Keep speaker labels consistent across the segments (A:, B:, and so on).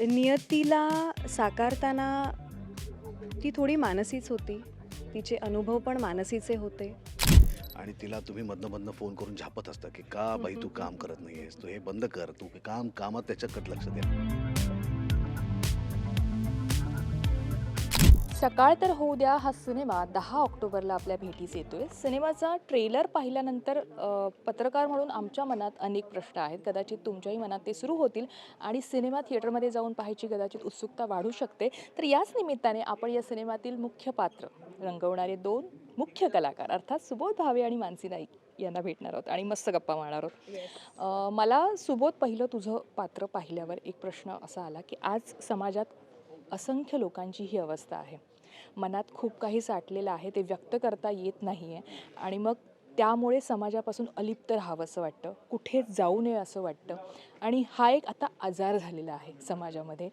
A: नियतीला साकारताना ती थोडी मानसीच होती. तिचे अनुभव पण मानसीचे होते.
B: आणि तिला तुम्ही मधनं मधनं फोन करून झापत असता की का बाई तू काम करत नाहीयेस? तू हे बंद कर. तू काम कामात त्याच्याकडे लक्ष दे.
C: सकाळ तर होऊ द्या हा सिनेमा दहा ऑक्टोबरला आपल्या भेटीस येतोय. सिनेमाचा ट्रेलर पाहिल्यानंतर पत्रकार म्हणून आमच्या मनात अनेक प्रश्न आहेत. कदाचित तुमच्याही मनात ते सुरू होतील आणि सिनेमा थिएटरमध्ये जाऊन पाहायची कदाचित उत्सुकता वाढू शकते. तर याच निमित्ताने आपण या सिनेमातील मुख्य पात्र रंगवणारे दोन मुख्य कलाकार अर्थात सुबोध भावे आणि मानसी नाईक यांना भेटणार आहोत आणि मस्त गप्पा मारणार आहोत. मला सुबोध पहिलं तुझं पात्र पाहिल्यावर एक प्रश्न असा आला की आज समाजात असंख्य लोकांची ही अवस्था आहे. मनात खूप काही साठलेलं आहे ते व्यक्त करता येत नाही आहे आणि मग त्यामुळे समाजापासून अलिप्त राहावं असं वाटतं. कुठे जाऊ नये असं वाटतं. आणि हा एक आता आजार झालेला आहे समाजामध्ये.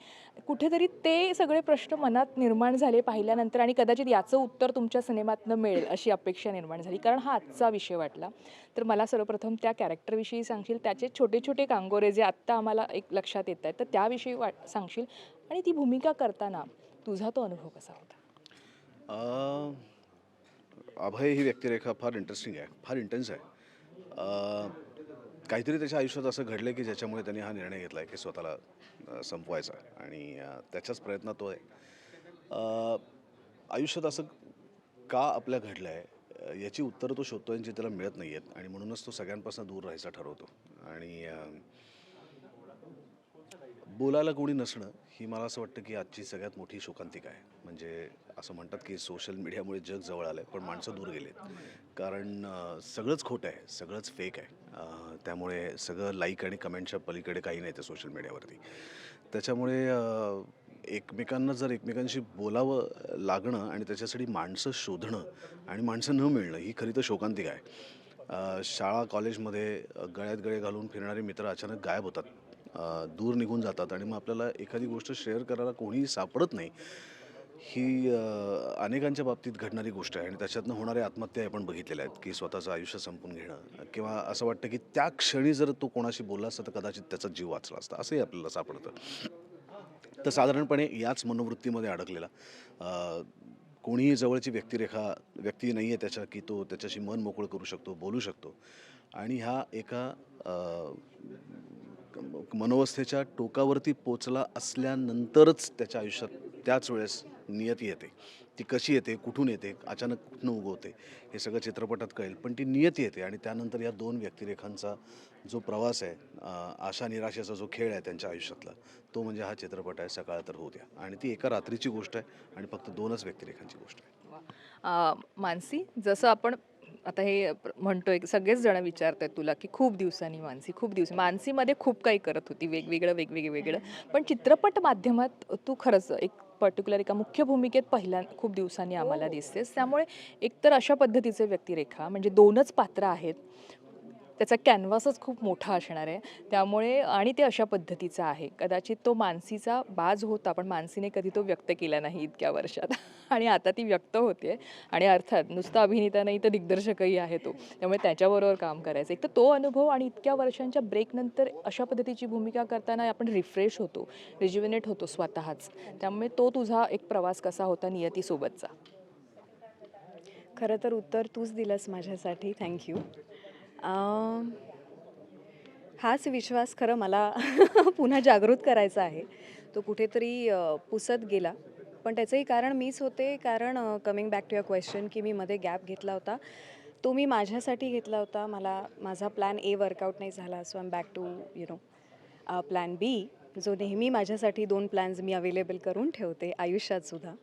C: कुठेतरी ते सगळे प्रश्न मनात निर्माण झाले पाहिल्यानंतर आणि कदाचित याचं उत्तर तुमच्या सिनेमातनं मिळेल अशी अपेक्षा निर्माण झाली. कारण हा आजचा विषय वाटला. तर मला सर्वप्रथम त्या कॅरेक्टरविषयी सांगशील? त्याचे छोटे छोटे कांगोरे जे आत्ता आम्हाला एक लक्षात येत आहेत तर त्याविषयी वाट सांगशील? आणि ती भूमिका करताना तुझा तो अनुभव कसा होता?
B: अभय ही व्यक्तिरेखा फार इंटरेस्टिंग आहे फार इंटेन्स आहे. काहीतरी त्याच्या आयुष्यात असं घडलं की ज्याच्यामुळे त्यांनी हा निर्णय घेतला आहे की स्वतःला संपवायचा आणि त्याच्याच प्रयत्नात तो आहे. आयुष्यात असं का आपल्या घडलं आहे याची उत्तरं तो शोधतो आणि जी त्याला मिळत नाही आहेत आणि म्हणूनच तो सगळ्यांपासून दूर राहायचा ठरवतो. आणि बोलायला कोणी नसणं ही मला असं वाटतं की आजची सगळ्यात मोठी शोकांतिका आहे. म्हणजे असं म्हणतात की सोशल मीडियामुळे जग जवळ आलं आहे पण माणसं दूर गेलेत. कारण सगळंच खोटं आहे सगळंच फेक आहे. त्यामुळे सगळं लाईक आणि कमेंटच्या पलीकडे काही नाही ते सोशल मीडियावरती त्याच्यामुळे एकमेकांना जर एकमेकांशी बोलावं लागणं आणि त्याच्यासाठी माणसं शोधणं आणि माणसं न मिळणं ही खरी तर शोकांतिका आहे. शाळा कॉलेजमध्ये गळ्यात गळे घालून फिरणारे मित्र अचानक गायब होतात. दूर निघून जातात आणि मग आपल्याला एखादी गोष्ट शेअर करायला कोणीही सापडत नाही ही अनेकांच्या बाबतीत घडणारी गोष्ट आहे. आणि त्याच्यातनं होणारे आत्महत्या आपण बघितलेल्या आहेत की स्वतःचं आयुष्य संपून घेणं किंवा असं वाटतं की त्या क्षणी जर तो कोणाशी बोलला असता तर कदाचित त्याचा जीव वाचला असता असंही आपल्याला सापडतं. तर साधारणपणे याच मनोवृत्तीमध्ये अडकलेला कोणीही जवळची व्यक्तिरेखा व्यक्ती नाही आहे त्याच्या की तो त्याच्याशी मन मोकळं करू शकतो बोलू शकतो. आणि हा एका मनोवस्थेच्या टोकावरती पोचला असल्यानंतरच त्याच्या आयुष्यात त्याच वेळेस नियती येते. ती कशी येते कुठून येते अचानक कुठून उगवते हे सगळं चित्रपटात कळेल. पण ती नियती येते आणि त्यानंतर या दोन व्यक्तिरेखांचा जो प्रवास आहे आशा निराशेचा जो खेळ आहे त्यांच्या आयुष्यातला तो म्हणजे हा चित्रपट आहे सकाळ तर होऊ द्या. आणि ती एका रात्रीची गोष्ट आहे आणि फक्त दोनच व्यक्तिरेखांची गोष्ट आहे.
C: मानसी जसं आपण आता हे म्हणतोय सगळेच जण विचारतात तुला की खूप दिवसांनी मानसी खूप दिवस मानसीमध्ये खूप काही करत होती वेगवेगळं वेगवेगळं वेगळं. पण चित्रपट माध्यमात तू खरंच एक पर्टिक्युलर एका मुख्य भूमिकेत पहिल्या खूप दिवसांनी आम्हाला दिसतेस. त्यामुळे एकतर अशा पद्धतीचे व्यक्तिरेखा म्हणजे दोनच पात्र आहेत. त्याचा कॅनव्हासच खूप मोठा असणार आहे. त्यामुळे आणि ते अशा पद्धतीचं आहे. कदाचित तो मानसीचा बाज होता पण मानसीने कधी तो व्यक्त केला नाही इतक्या वर्षात. आणि आता ती व्यक्त होते. आणि अर्थात नुसता अभिनेता नाही तर दिग्दर्शकही आहे तो. त्यामुळे त्याच्याबरोबर काम करायचं. एक तर तो अनुभव आणि इतक्या वर्षांच्या ब्रेकनंतर अशा पद्धतीची भूमिका करताना आपण रिफ्रेश होतो. रिज्युविनेट होतो स्वतःच. त्यामुळे तो तुझा एक प्रवास कसा होता नियतीसोबतचा?
A: खरं तर उत्तर तूच दिलंस माझ्यासाठी. थँक्यू हाच विश्वास खरं मला पुन्हा जागृत करायचा आहे. तो कुठेतरी पुसत गेला. पण त्याचंही कारण मीच होते कारण coming back to your question की मी मध्ये गॅप घेतला होता. तो मी माझ्यासाठी घेतला होता. मला माझा प्लॅन ए वर्कआउट नाही झाला so I am back to you know plan B जो नेहमी माझ्यासाठी दोन प्लॅन्स मी अवेलेबल करून ठेवते आयुष्यातसुद्धा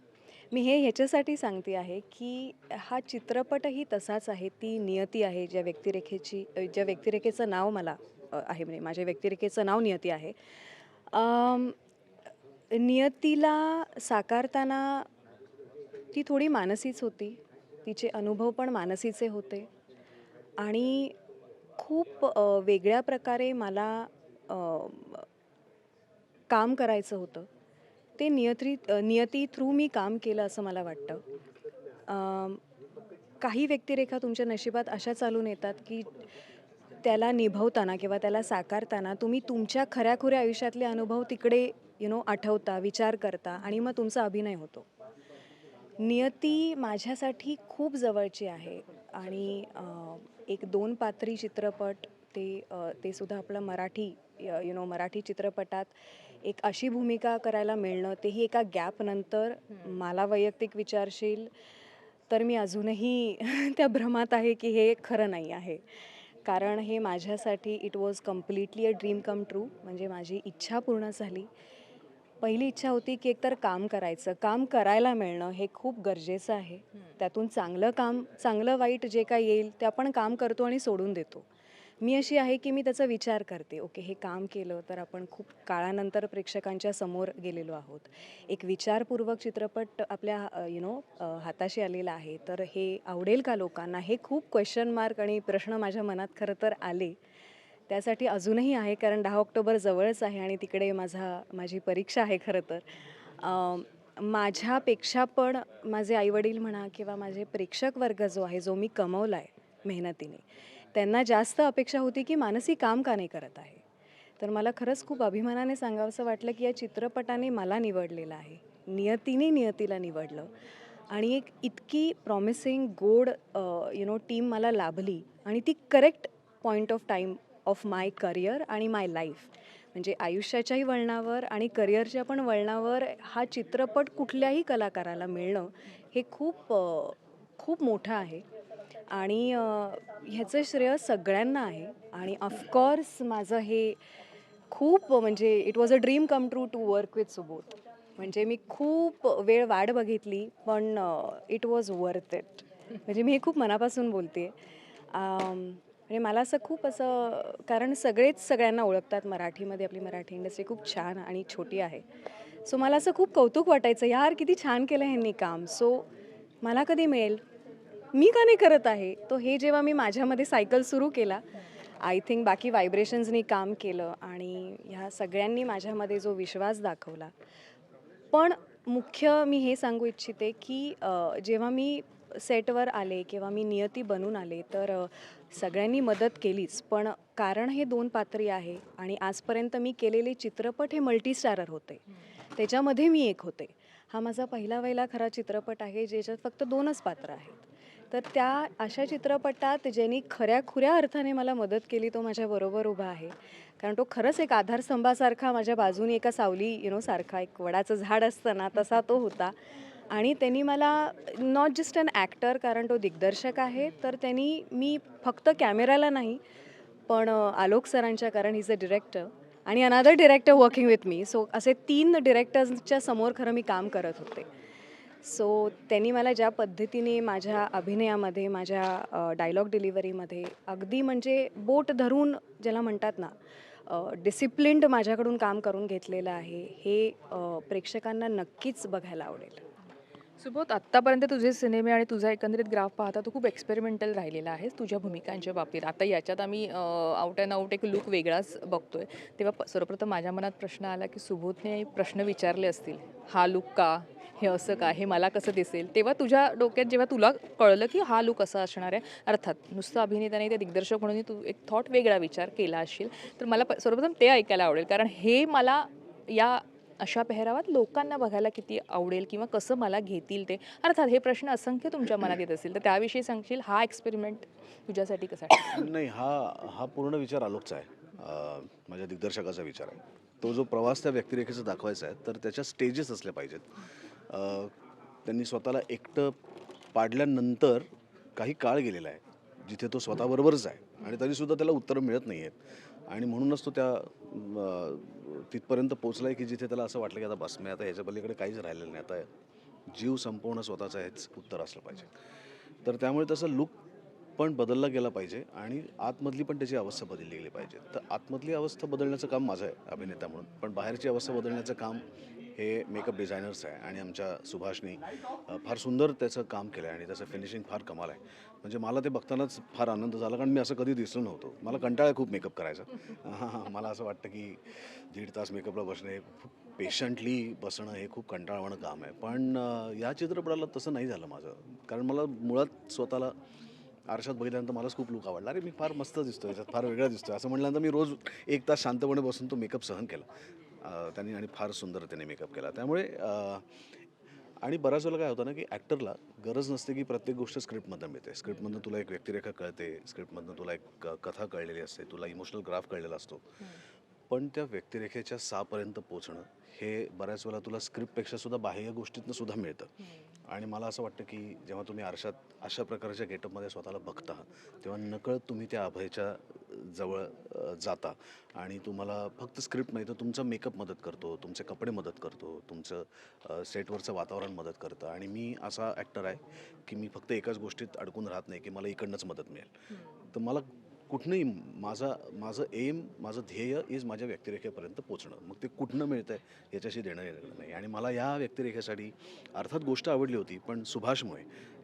A: मी हे ह्याच्यासाठी सांगते आहे की हा चित्रपटही तसाच आहे ती नियती आहे ज्या व्यक्तिरेखेची ज्या व्यक्तिरेखेचं नाव मला आहे म्हणजे माझ्या व्यक्तिरेखेचं नाव नियती आहे. नियतीला साकारताना ती थोडी मानसीच होती. तिचे अनुभव पण मानसीचे होते. आणि खूप वेगळ्या प्रकारे मला काम करायचं होतं. ते नियत्री नियती थ्रू मी काम केलं असं मला वाटतं. काही व्यक्तिरेखा तुमच्या नशिबात अशा चालून येतात की त्याला निभवताना किंवा त्याला साकारताना तुम्ही तुमच्या खऱ्याखुऱ्या आयुष्यातले अनुभव तिकडे यु नो आठवता विचार करता आणि मग तुमचा अभिनय होतो. नियती माझ्यासाठी खूप जवळची आहे आणि एक दोन पात्री चित्रपट ते ते सुद्धा आपलं मराठी यु नो मराठी चित्रपटात एक अशी भूमिका करायला मिळणं तेही एका गॅपनंतर मला वैयक्तिक विचारशील तर मी अजूनही त्या भ्रमात आहे की हे खरं नाही आहे. कारण हे माझ्यासाठी it was completely a dream come true म्हणजे माझी इच्छा पूर्ण झाली. पहिली इच्छा होती की एकतर काम करायचं. काम करायला मिळणं हे खूप गरजेचं आहे. त्यातून चांगलं काम चांगलं वाईट जे काय येईल ते आपण काम करतो आणि सोडून देतो. मी अशी आहे की मी त्याचा विचार करते. ओके हे काम केलं तर आपण खूप काळानंतर प्रेक्षकांच्या समोर गेलेलो आहोत. एक विचारपूर्वक चित्रपट आपल्या यु नो हाताशी आलेला आहे. तर हे आवडेल का लोकांना? हे खूप क्वेश्चन मार्क आणि प्रश्न माझ्या मनात खरं तर आले. त्यासाठी अजूनही आहे कारण दहा ऑक्टोबर जवळच आहे आणि तिकडे माझा माझी परीक्षा आहे खरं तर. माझ्यापेक्षा पण माझे आईवडील म्हणा किंवा माझे प्रेक्षक वर्ग जो आहे जो मी कमवला आहे मेहनतीने त्यांना जास्त अपेक्षा होती की मानसी काम का नाही करत आहे. तर मला खरंच खूप अभिमानाने सांगावंसं वाटलं की या चित्रपटाने मला निवडलेलं आहे. नियतीने नियतीला निवडलं. आणि एक इतकी प्रॉमिसिंग गोड यु नो टीम मला लाभली आणि ती correct point of time of my career आणि माय लाईफ म्हणजे आयुष्याच्याही वळणावर आणि करिअरच्या पण वळणावर हा चित्रपट कुठल्याही कलाकाराला मिळणं हे खूप खूप मोठं आहे. आणि ह्याचं श्रेय सगळ्यांना आहे. आणि ऑफकोर्स माझं हे खूप म्हणजे it was a dream come true to work with Subodh म्हणजे मी खूप वेळ वाट बघितली पण इट वॉज वर्थ इट म्हणजे मी हे खूप मनापासून बोलते म्हणजे मला असं खूप असं कारण सगळेच सगळ्यांना ओळखतात मराठीमध्ये आपली मराठी इंडस्ट्री खूप छान आणि छोटी आहे. सो मला असं खूप कौतुक वाटायचं यार किती छान केलं ह्यांनी काम. सो मला कधी मिळेल? मी का नाही करत आहे? तो हे जेव्हा मी माझ्यामध्ये सायकल सुरू केला आय थिंक बाकी व्हायब्रेशन्सनी काम केलं आणि ह्या सगळ्यांनी माझ्यामध्ये जो विश्वास दाखवला. पण मुख्य मी हे सांगू इच्छिते की जेव्हा मी सेटवर आले किंवा मी नियती बनून आले तर सगळ्यांनी मदत केलीच. पण कारण हे दोन पात्री आहे आणि आजपर्यंत मी केलेले चित्रपट हे मल्टीस्टारर होते. त्याच्यामध्ये मी एक होते. हा माझा पहिला वहिला खरा चित्रपट आहे ज्याच्यात फक्त दोनच पात्र आहेत. तर त्या अशा चित्रपटात ज्यांनी खऱ्या खुऱ्या अर्थाने मला मदत केली तो माझ्याबरोबर उभा आहे. कारण तो खरंच एक आधारस्तंभासारखा माझ्या बाजूने एका सावली यु नो सारखा एक वडाचं झाड असतं ना तसा तो होता. आणि त्यांनी मला नॉट जस्ट अन ॲक्टर कारण तो दिग्दर्शक आहे तर त्यांनी मी फक्त कॅमेराला नाही पण आलोक सरांच्या कारण इज अ डिरेक्टर आणि another director working with me so असे तीन डिरेक्टर्सच्या समोर खरं मी काम करत होते. सो त्यांनी मला ज्या पद्धतीने माझ्या अभिनयामध्ये माझ्या डायलॉग डिलिव्हरीमध्ये अगदी म्हणजे बोट धरून ज्याला म्हणतात ना डिसिप्लिन्ड माझ्याकडून काम करून घेतलेलं आहे हे प्रेक्षकांना नक्कीच बघायला आवडेल.
C: सुबोध आत्तापर्यंत तुझे सिनेमे आणि तुझा एकंदरीत ग्राफ पाहता तो खूप एक्सपेरिमेंटल राहिलेला आहे तुझ्या भूमिकांच्या बाबतीत. आता याच्यात आम्ही आउट अँड आउट एक लुक वेगळाच बघतोय. तेव्हा सर्वप्रथम माझ्या मनात प्रश्न आला की सुबोधने प्रश्न विचारले असतील हा लुक का? हे असं का? हे मला कसं दिसेल? तेव्हा तुझ्या डोक्यात जेव्हा तुला कळलं की हा लुक असा असणार आहे अर्थात नुसतं अभिनेत्याने ते दिग्दर्शक म्हणून तू एक थॉट वेगळा विचार केला असेल तर मला प- सर्वप्रथम ते ऐकायला आवडेल. कारण हे मला या अशा पेहरावात लोकांना बघायला किती आवडेल किंवा कसं मला घेतील ते? अर्थात हे प्रश्न असंख्य तुमच्या मनात येत असतील. तर त्याविषयी सांगशील? हा एक्सपेरिमेंट तुझ्यासाठी कसा
B: नाही हा हा पूर्ण विचार आलोकचा आहे. माझ्या दिग्दर्शकाचा विचार आहे. तो जो प्रवास त्या व्यक्तिरेखेचा दाखवायचा आहे तर त्याच्या स्टेजेस असल्या पाहिजेत. त्यांनी स्वतःला एकटं पाडल्यानंतर काही काळ गेलेला आहे जिथे तो स्वतःबरोबरच आहे आणि तरीसुद्धा त्याला उत्तरं मिळत नाही आहेत आणि म्हणूनच तो त्या तिथपर्यंत पोचला आहे की जिथे त्याला असं वाटलं की आता बस मी आता ह्याच्या पलीकडे काहीच राहिलेलं नाही. आता जीव संपवणं स्वतःचं हेच उत्तर असलं पाहिजे. तर त्यामुळे तसं लुक पण बदलला गेला पाहिजे आणि आतमधली पण त्याची अवस्था बदलली गेली पाहिजे. तर आतमधली अवस्था बदलण्याचं काम माझं आहे अभिनेता म्हणून. पण बाहेरची अवस्था बदलण्याचं काम हे मेकअप डिझायनर्स आहे आणि आमच्या सुभाषनी फार सुंदर त्याचं काम केलं आहे आणि त्याचं फिनिशिंग फार कमाल आहे. म्हणजे मला ते बघतानाच फार आनंद झाला कारण मी असं कधी दिसलो नव्हतो. मला कंटाळा खूप मेकअप करायचा. हां मला असं वाटतं की दीड तास मेकअपला बसणे खूप पेशंटली बसणं हे खूप कंटाळवाणं काम आहे. पण या चित्रपटाला तसं नाही झालं माझं. कारण मला मुळात स्वतःला आरशात बघितल्यानंतर मलाच खूप लुक आवडला. अरे मी फार मस्त दिसतो याच्यात फार वेगळा दिसतो असं म्हटल्यानंतर मी रोज एक तास शांतपणे बसून तो मेकअप सहन केला. त्यांनी आणि फार सुंदर त्याने मेकअप केला. त्यामुळे आणि बऱ्याच वेळेला काय होतं ना की ॲक्टरला गरज नसते की प्रत्येक गोष्ट स्क्रिप्टमधनं मिळते. स्क्रिप्टमधनं तुला एक व्यक्तिरेखा कळते स्क्रिप्टमधनं तुला एक कथा कळलेली असते तुला इमोशनल ग्राफ कळलेला असतो. पण त्या व्यक्तिरेखेच्या सापर्यंत पोचणं हे बऱ्याच वेळेला तुला स्क्रिप्टपेक्षा सुद्धा बाह्य गोष्टीतनं सुद्धा मिळतं. आणि मला असं वाटतं की जेव्हा तुम्ही आरशात अशा प्रकारच्या गेटअपमध्ये स्वतःला बघता तेव्हा नकळत तुम्ही त्या अभयच्या जवळ जाता. आणि तुम्हाला फक्त स्क्रिप्ट नाही तर तुमचा मेकअप मदत करतो तुमचे कपडे मदत करतो तुमचं सेटवरचं वातावरण मदत करतं. आणि मी असा ॲक्टर आहे की मी फक्त एकाच गोष्टीत अडकून राहत नाही की मला इकडनंच मदत मिळेल. तर मला कुठनंही माझा माझं एम माझं ध्येय इज माझ्या व्यक्तिरेखेपर्यंत पोचणं. मग ते कुठनं मिळतं आहे याच्याशी देणं येणं नाही. आणि मला या व्यक्तिरेखेसाठी अर्थात गोष्ट आवडली होती पण सुभाषमुळे.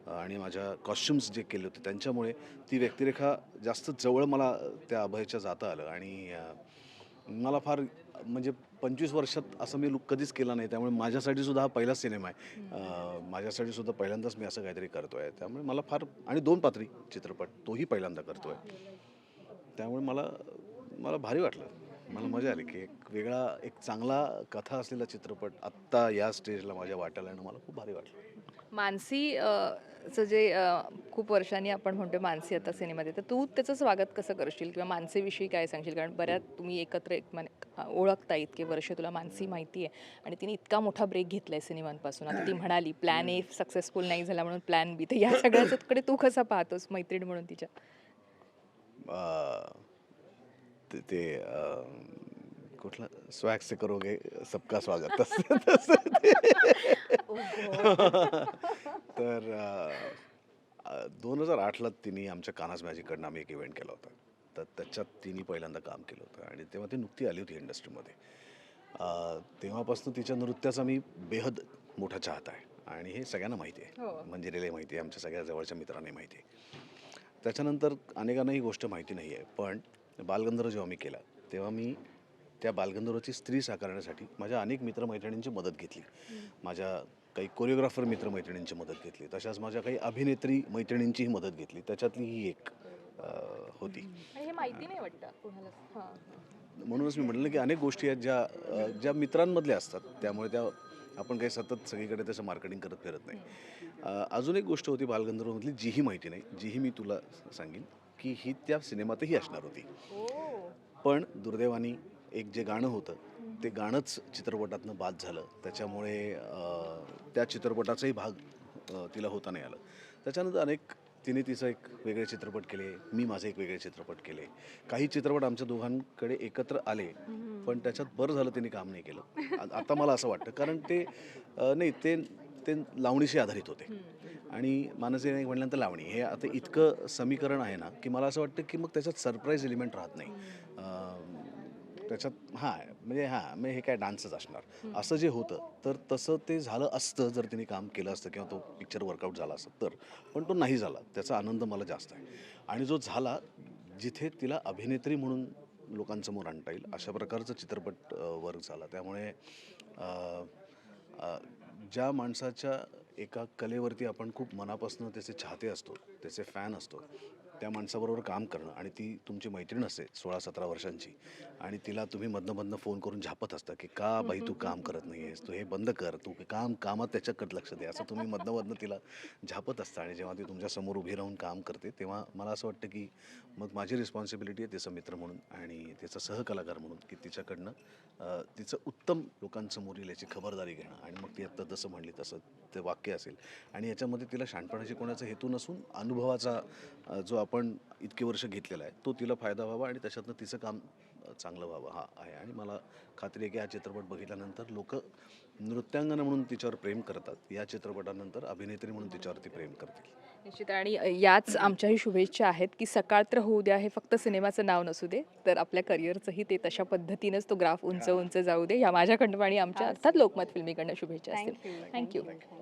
B: आणि माझ्या कॉस्च्युम्स जे केले होते त्यांच्यामुळे ती व्यक्तिरेखा जास्त जवळ मला त्या अभयच्या जाता आलं. आणि मला फार म्हणजे पंचवीस वर्षात असं मी लुक कधीच केला नाही. त्यामुळे माझ्यासाठी सुद्धा हा पहिलाच सिनेमा आहे. माझ्यासाठी सुद्धा पहिल्यांदाच मी असं काहीतरी करतो आहे त्यामुळे मला फार आणि दोन पात्री चित्रपट तोही पहिल्यांदा करतो आहे त्यामुळे मला मला भारी वाटलं. मला मजा आली की एक वेगळा एक चांगला कथा असलेला चित्रपट आत्ता या स्टेजला माझ्या वाट्याला येणं मला खूप भारी वाटलं.
C: मानसी चं जे खूप वर्षांनी आपण म्हणतो मानसी आता सिनेमात तर तू त्याचं स्वागत कसं करशील किंवा मानसीविषयी काय सांगशील? कारण बऱ्याच तुम्ही एकत्र एक मन- ओळखता इतके वर्ष तुला मानसी माहिती आहे आणि तिने इतका मोठा ब्रेक घेतला आहे सिनेमांपासून. आता ती म्हणाली प्लॅन ए सक्सेसफुल नाही झाला म्हणून प्लॅन बी तर या सगळ्याच्याकडे तू कसा पाहतोस मैत्रीण म्हणून तिच्या?
B: ते- कुठला स्वॅग से करोगे सबका स्वागत. तसं तसं ते. तर दोन हजार आठला तिने आमच्या कानास मॅजिककडनं आम्ही एक इव्हेंट केला होता. तर त्याच्यात तिने पहिल्यांदा काम केलं होतं. आणि तेव्हा ती नुकती आली होती इंडस्ट्रीमध्ये अ, तेव्हापासून तिच्या नृत्याचा मी बेहद मोठा चाहता आहे. आणि हे सगळ्यांना माहिती
C: हो.
B: आहे मंजिरीला माहिती आहे. आमच्या सगळ्या जवळच्या मित्रांनाही माहिती आहे. त्याच्यानंतर अनेकांना ही गोष्ट माहिती नाही आहे पण बालगंधर्व जेव्हा मी केला तेव्हा मी त्या बालगंधर्वची स्त्री साकारण्यासाठी माझ्या अनेक मित्रमैत्रिणींची मदत घेतली. माझ्या काही कोरिओग्राफर मित्रमैत्रिणींची मदत घेतली. तशाच माझ्या काही अभिनेत्री मैत्रिणींचीही मदत घेतली. त्याच्यातली ही एक होती.
C: हे माहिती नाही वाटतं हां.
B: म्हणूनच मी म्हटलं की अनेक गोष्टी आहेत ज्या ज्या मित्रांमधल्या असतात. त्यामुळे त्या आपण काही सतत सगळीकडे त्याचं मार्केटिंग करत फिरत नाही. अजून एक गोष्ट होती बालगंधर्वमधली जीही माहिती नाही. जीही मी तुला सांगेन की ही त्या सिनेमातही असणार होती. पण दुर्दैवानी एक जे गाणं होतं ते गाणंच चित्रपटातनं बाद झालं. त्याच्यामुळे त्या चित्रपटाचाही भाग तिला होता नाही आलं. त्याच्यानंतर अनेक तिने तिचं एक वेगळे चित्रपट केले मी माझे एक वेगळे चित्रपट केले. काही चित्रपट आमच्या दोघांकडे एकत्र आले पण त्याच्यात बरं झालं तिने काम नाही केलं. आता मला असं वाटतं कारण ते नाही ते ते लावणीशी आधारित होते. आणि मानसी नाईक म्हटल्यानंतर लावणी. हे आता इतकं समीकरण आहे ना की मला असं वाटतं की मग त्याच्यात सरप्राईज एलिमेंट राहत नाही. त्याच्यात हां म्हणजे हां म्हणजे हे काय डान्सच असणार. असं जे होतं तर तसं ते झालं असतं जर तिने काम केलं असतं किंवा तो पिक्चर वर्कआउट झाला असतं तर. पण तो नाही झाला. त्याचा आनंद मला जास्त आहे. आणि जो झाला जिथे तिला अभिनेत्री म्हणून लोकांसमोर आणता येईल अशा प्रकारचं चित्रपट वर्क झाला. त्यामुळे ज्या माणसाच्या एका कलेवरती आपण खूप मनापासून त्याचे चाहते असतो त्याचे फॅन असतो त्या माणसाबरोबर काम करणं आणि ती तुमची मैत्रीण असते सोळा सतरा वर्षांची आणि तिला तुम्ही मधनं फोन करून झापत असता की का बाई तू काम करत नाही आहेस तू हे बंद कर. तू काम कामात त्याच्याकडे लक्ष दे. असं तुम्ही मधनं तिला झापत असता आणि जेव्हा ती तुमच्यासमोर उभी राहून काम करते तेव्हा मला असं वाटतं की मग माझी रिस्पॉन्सिबिलिटी आहे तिचा मित्र म्हणून आणि तिचा सहकलाकार म्हणून की तिच्याकडनं तिचं उत्तम लोकांसमोर येईल याची खबरदारी घेणं. आणि मग ती आत्ता जसं म्हणली तसं ते वाक्य असेल. आणि याच्यामध्ये तिला शहाणपणा शिकवण्याचा हेतू नसून अनुभवाचा जो आपण इतके वर्ष घेतलेला आहे तो तिला फायदा व्हावा आणि त्याच्यातनं तिचं काम चांगलं व्हावं हा आहे. आणि मला खात्री आहे की हा चित्रपट बघितल्यानंतर लोक नृत्यांगना म्हणून तिच्यावर प्रेम करतात या चित्रपटानंतर अभिनेत्री म्हणून तिच्यावरती प्रेम करतील.
C: निश्चित. आणि याच आमच्याही शुभेच्छा आहेत की सकाळ तर होऊ द्या हे फक्त सिनेमाचं नाव नसू दे तर आपल्या करिअरचंही ते तशा पद्धतीनंच तो ग्राफ उंच उंच जाऊ दे या माझ्याकडनं आणि आमच्या अर्थात लोकमत फिल्मीकडनं शुभेच्छा असतील.
A: Thank you
C: thank you